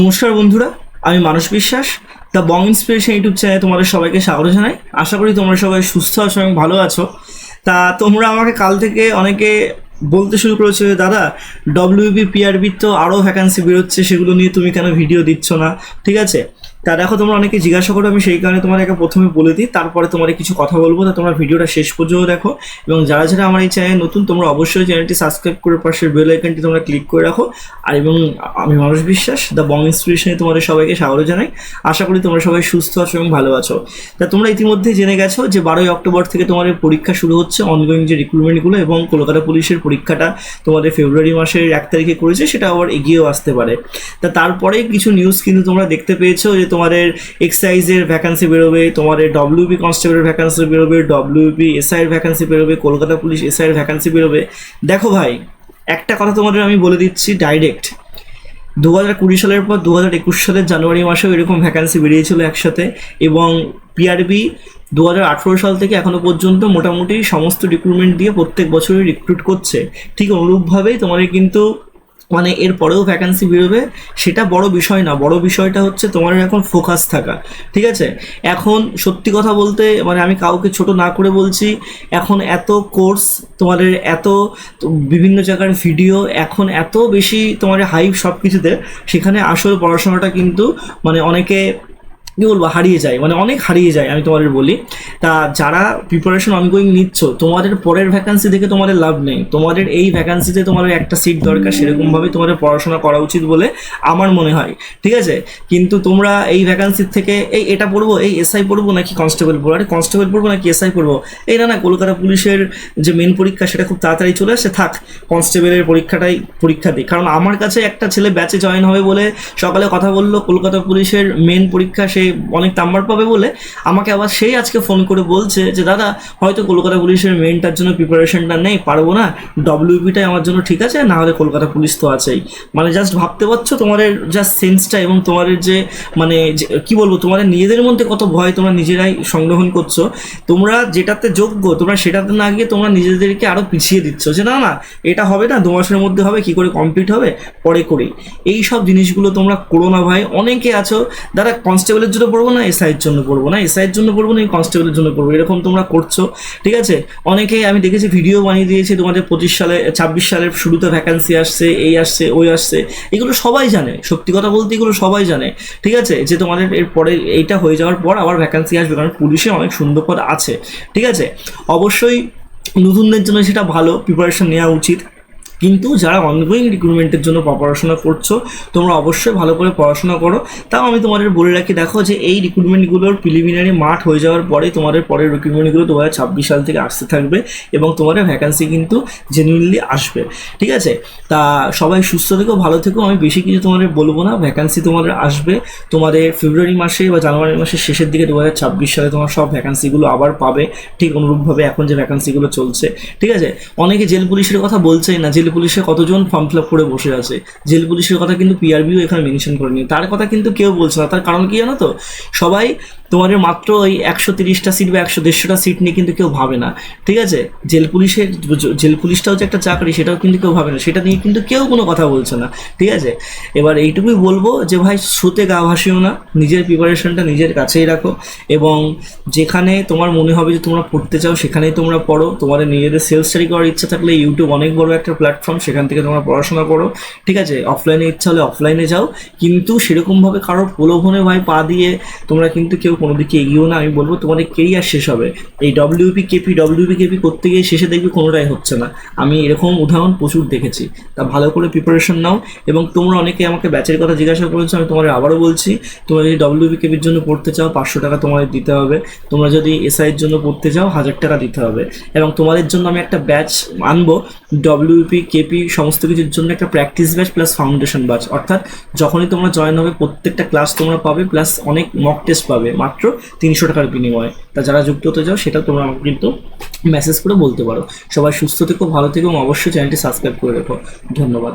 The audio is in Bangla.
নমস্কার বন্ধুরা, আমি মানস বিশ্বাস, দ্য বং ইন্সপিরেশন ইউটিউব চ্যানেলে তোমাদের সবাইকে স্বাগত জানাই। আশা করি তোমরা সবাই সুস্থ আছো এবং ভালো আছো। তা তোমরা আমাকে কাল থেকে অনেকে বলতে শুরু করেছ দাদা ডব্লিউবি পিআরবির তো আরও ভ্যাকান্সি বেরোচ্ছে, সেগুলো নিয়ে তুমি কেন ভিডিও দিচ্ছ না? ঠিক আছে? তা দেখো, তোমরা অনেকে জিজ্ঞাসা করো, আমি সেই কারণে তোমাদেরকে প্রথমে বলে দিই, তারপরে তোমাদের কিছু কথা বলব। তা তোমরা ভিডিওটা শেষ পর্যন্ত দেখো এবং যারা যারা আমার এই চ্যানেল নতুন, তোমরা অবশ্যই চ্যানেলটি সাবস্ক্রাইব করে পাশের বেল আইকনটি তোমরা ক্লিক করে রাখো। আর এবং আমি মানুষ বিশ্বাস, দ্য বং ইন্সপিরেশনে তোমাদের সবাইকে স্বাগত জানাই। আশা করি তোমরা সবাই সুস্থ আছো এবং ভালো আছো। তা তোমরা ইতিমধ্যে জেনে গেছো যে বারোই অক্টোবর থেকে তোমাদের পরীক্ষা শুরু হচ্ছে অনগোয়িং যে রিক্রুটমেন্টগুলো এবং কলকাতা পুলিশের পরীক্ষাটা তোমাদের ফেব্রুয়ারি মাসের এক তারিখে করেছে, সেটা আবার এগিয়েও আসতে পারে। তা তারপরে কিছু নিউজ কিন্তু তোমরা দেখতে পেয়েছ যে তোমাদের এক্সাইজের ভ্যাকান্সি বেরোবে, তোমাদের ডব্লিউপি কনস্টেবলের ভ্যাকান্সি বেরোবে ডব্লিউপি এসআইয়ের ভ্যাকান্সি বেরোবে, কলকাতা পুলিশ এসআইয়ের ভ্যাকান্সি বেরোবে। দেখো ভাই, একটা কথা তোমাদের আমি বলে দিচ্ছি ডাইরেক্ট দু হাজার কুড়ি সালের পর দু হাজার একুশ সালের জানুয়ারি মাসেও এরকম ভ্যাকান্সি বেরিয়েছিল একসাথে এবং পিআরবি দু হাজার আঠেরো সাল থেকে এখনও পর্যন্ত মোটামুটি সমস্ত রিক্রুটমেন্ট দিয়ে প্রত্যেক বছরই রিক্রুট করছে। ঠিক অনুরূপভাবেই তোমাদের কিন্তু মানে এর পরেও ভ্যাকান্সি বেরোবে, সেটা বড় বিষয় না। বড় বিষয়টা হচ্ছে তোমার এখন ফোকাস থাকা, ঠিক আছে? এখন সত্যি কথা বলতে মানে আমি কাউকে ছোট না করে বলছি, এখন এত কোর্স তোমাদের, এত বিভিন্ন জায়গার ভিডিও এখন এত বেশি তোমার হাইপ সব কিছুতে সেখানে আসল পড়াশোনাটা কিন্তু মানে অনেকে কী বলব, হারিয়ে যায় মানে অনেক হারিয়ে যায়, আমি তোমাদের বলি। তা যারা প্রিপারেশন অনগোয়িং নিচ্ছ, তোমাদের পরের ভ্যাকান্সি দেখে তোমাদের লাভ নেই। তোমাদের এই ভ্যাকান্সিতে তোমাদের একটা সিট দরকার, সেরকমভাবে তোমাদের পড়াশোনা করা উচিত বলে আমার মনে হয়। ঠিক আছে? কিন্তু তোমরা এই ভ্যাকান্সির থেকে, এই এটা পড়ব, এই এসআই পড়ব নাকি কনস্টেবল পড়ব? আরে কনস্টেবল পড়ব নাকি এসআই পড়ব? এই না না, কলকাতা পুলিশের যে মেন পরীক্ষা, সেটা খুব তাড়াতাড়ি চলে আসে, থাক কনস্টেবলের পরীক্ষাটাই পরীক্ষা দিই। কারণ আমার কাছে একটা ছেলে ব্যাচে জয়েন হবে বলে সকালে কথা বলল, কলকাতা পুলিশের মেন পরীক্ষা, সে অনেক নাম্বার পাবে বলে আমাকে আবার সেই আজকে ফোন করে বলছে যে, দাদা, হয়তো কলকাতা পুলিশের মেনটার জন্য প্রিপারেশনটা নেই, পারব না? ডব্লিউপিটাই আমার জন্য ঠিক আছে, না হলে কলকাতা পুলিশ তো আছেই। মানে জাস্ট ভাবতে পারছ তোমাদের জাস্ট সেন্সটা এবং তোমাদের যে মানে কি বলব তোমাদের নিজেদের মধ্যে কত ভয় তোমরা নিজেরাই সংগ্রহণ করছ। তোমরা যেটাতে যোগ্য, তোমরা সেটাতে না গিয়ে তোমরা নিজেদেরকে আরও পিছিয়ে দিচ্ছ যে, না না, এটা হবে না, দু মাসের মধ্যে হবে, কি করে কমপ্লিট হবে? পরে করি। এই সব জিনিসগুলো তোমরা করো না ভাই। অনেকে আছো যারা কনস্টেবলের জন্য পড়ব না এসআইয়ের জন্য পড়ব না এসআইয়ের জন্য পড়ব না কনস্টেবলের জন্য পড়ব এরকম তোমরা করছ, ঠিক আছে? অনেকেই আমি দেখেছি ভিডিও বানিয়ে দিয়েছি তোমাদের পঁচিশ সালে, ছাব্বিশ সালের শুরুতে ভ্যাকান্সি আসছে, এই আসছে, ওই আসছে, এগুলো সবাই জানে, সত্যি কথা বলতে এগুলো সবাই জানে, ঠিক আছে? যে তোমাদের এরপরে এইটা হয়ে যাওয়ার পর আবার ভ্যাকান্সি আসবে, কারণ পুলিশে অনেক সুন্দর পদ আছে, ঠিক আছে? অবশ্যই নতুনদের জন্য সেটা ভালো প্রিপারেশন নেওয়া উচিত কিন্তু যারা অনগোয়িং রিক্রুটমেন্টের জন্য পড়াশোনা করছ, তোমরা অবশ্যই ভালো করে পড়াশোনা করো। তাও আমি তোমাদের বলে রাখি, দেখো যে এই রিক্রুটমেন্টগুলোর প্রিলিমিনারি মাঠ হয়ে যাওয়ার পরে তোমাদের পরের রিক্রুটমেন্টগুলো দু হাজার ছাব্বিশ সাল থেকে আসতে থাকবে এবং তোমাদের ভ্যাকান্সি কিন্তু জেনুইনলি আসবে। ঠিক আছে? তা সবাই সুস্থ থেকো, ভালো থেকো। আমি বেশি কিছু তোমাদের বলব না। ভ্যাকান্সি তোমাদের আসবে। তোমাদের ফেব্রুয়ারি মাসে বা জানুয়ারি মাসের শেষের দিকে দু হাজার ছাব্বিশ সালে তোমার সব ভ্যাকান্সিগুলো আবার পাবে। ঠিক অনুরূপভাবে এখন যে ভ্যাকান্সিগুলো চলছে। ঠিক আছে? অনেকে জেল পুলিশের কথা বলছেই না। জেল পুলিশে কতজন ফর্ম ফিল আপ করে বসে আছে? জেল পুলিশের কথা কিন্তু পিআরবিও এখানে মেনশন করেনি। তার কথা কিন্তু কেউ বলছে না। তার কারণ কি জানো তো? সবাই তোমাদের মাত্র ওই একশো তিরিশটা সিট বা একশো দেড়শোটা সিট নিয়ে কিন্তু কেউ ভাবে না। ঠিক আছে? জেল পুলিশের, জেল পুলিশটাও যে একটা চাকরি, সেটাও কিন্তু কেউ ভাবে না। সেটা নিয়ে কিন্তু কেউ কোনো কথা বলছে না। ঠিক আছে? এবার এইটুকুই বলব যে, ভাই, শুতে গা ভাসিও না। নিজের প্রিপারেশনটা নিজের কাছেই রাখো। এবং যেখানে তোমার মনে হবে যে, তোমরা পড়তে চাও, সেখানেই তোমরা পড়ো। তোমাদের নিজেদের সেলফ স্টাডি করার ইচ্ছা থাকলে ইউটিউব অনেক বড় একটা প্ল্যাটফর্ম সেখান থেকে তোমরা পড়াশোনা করো। ঠিক আছে? অফলাইনে ইচ্ছা হলে অফলাইনে যাও। কিন্তু সেরকমভাবে কারোর প্রলোভনে, ভাই, পা দিয়ে তোমরা কিন্তু কেউ কোনো দিকে এগিয়েও না, আমি বলব তোমাদের কেরিয়ার শেষ হবে। এই ডব্লিউপি কেপি ডব্লিউপি কেপি করতে গিয়ে শেষে দেখবি কোনোটাই হচ্ছে না। আমি এরকম উদাহরণ প্রচুর দেখেছি। তা ভালো করে প্রিপারেশন নাও এবং তোমরা অনেকে আমাকে ব্যাচের কথা জিজ্ঞাসা করেছ, আমি তোমাদের আবারও বলছি, তোমরা যদি ডব্লিউপি কেপির জন্য পড়তে চাও, পাঁচশো টাকা তোমাদের দিতে হবে। তোমরা যদি এসআইয়ের জন্য পড়তে চাও, হাজার টাকা দিতে হবে। এবং তোমাদের জন্য আমি একটা ব্যাচ আনব ডব্লিউপি কেপি সমস্ত কিছুর জন্য একটা practice batch plus foundation batch অর্থাৎ যখনই তোমরা জয়েন হবে, প্রত্যেকটা ক্লাস তোমরা পাবে প্লাস অনেক মক টেস্ট পাবে। মাত্র তিনশো টাকার বিনিময়ে। তা যারা যুক্ত হতে চাও, সেটা তোমরা আমাকে কিন্তু মেসেজ করে বলতে পারো। সবাই সুস্থ থেকো, ভালো থেকো এবং অবশ্যই চ্যানেলটি সাবস্ক্রাইব করে রেখো। ধন্যবাদ।